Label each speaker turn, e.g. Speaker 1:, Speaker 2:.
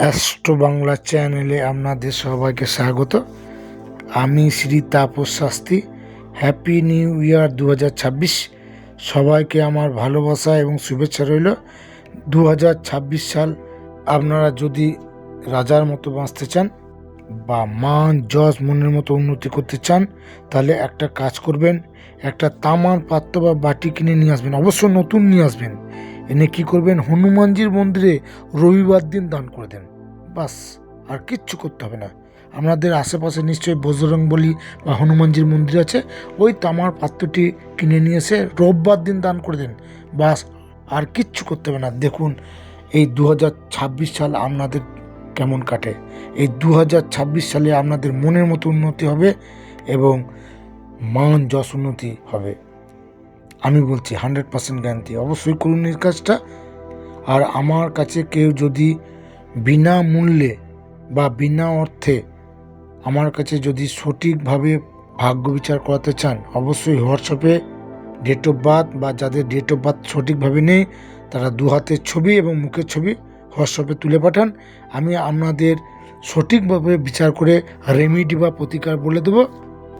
Speaker 1: Astro Bangla চ্যানেলে আপনাদের সবাইকে স্বাগত। আমি Shri Tapas Shastri. Happy new year দু হাজার ছাব্বিশ। সবাইকে আমার ভালোবাসা এবং শুভেচ্ছা রইল। দু হাজার ছাব্বিশ সাল আপনারা যদি রাজার মতো বাঁচতে চান বা মান, যশ, মনের মতো উন্নতি করতে চান, তাহলে একটা কাজ করবেন, একটা তামার পাত্র বা বাটি কিনে নিয়ে আসবেন। অবশ্য নতুন নিয়ে আসবেন। এনে কি করবেন? হনুমানজির মন্দিরে রবিবার দিন দান করে দেন। বাস, আর কিচ্ছু করতে হবে না। আপনাদের আশেপাশে নিশ্চয়ই বজরং বলি বা হনুমানজির মন্দির আছে। ওই তামার পাত্রটি কিনে নিয়ে এসে রোববার দিন দান করে দেন। বাস, আর কিচ্ছু করতে হবে না। দেখুন, এই দু হাজার ছাব্বিশ সাল আপনাদের কেমন কাটে। এই দু হাজার ছাব্বিশ সালে আপনাদের মনের মতো উন্নতি হবে এবং মান যশ উন্নতি হবে। আমি বলছি হান্ড্রেড পার্সেন্ট গ্যারান্টি অবশ্যই করুন এই কাজটা। আর আমার কাছে কেউ যদি বিনা মূল্যে বা বিনা অর্থে আমার কাছে যদি সঠিকভাবে ভাগ্য বিচার করাতে চান, অবশ্যই হোয়াটসঅ্যাপে ডেট অফ বার্থ বা যাদের ডেট অফ বার্থ সঠিকভাবে নেই, তারা দু হাতের ছবি এবং মুখের ছবি হোয়াটসঅ্যাপে তুলে পাঠান। আমি আপনাদের সঠিকভাবে বিচার করে রেমিডি বা প্রতিকার বলে দেবো।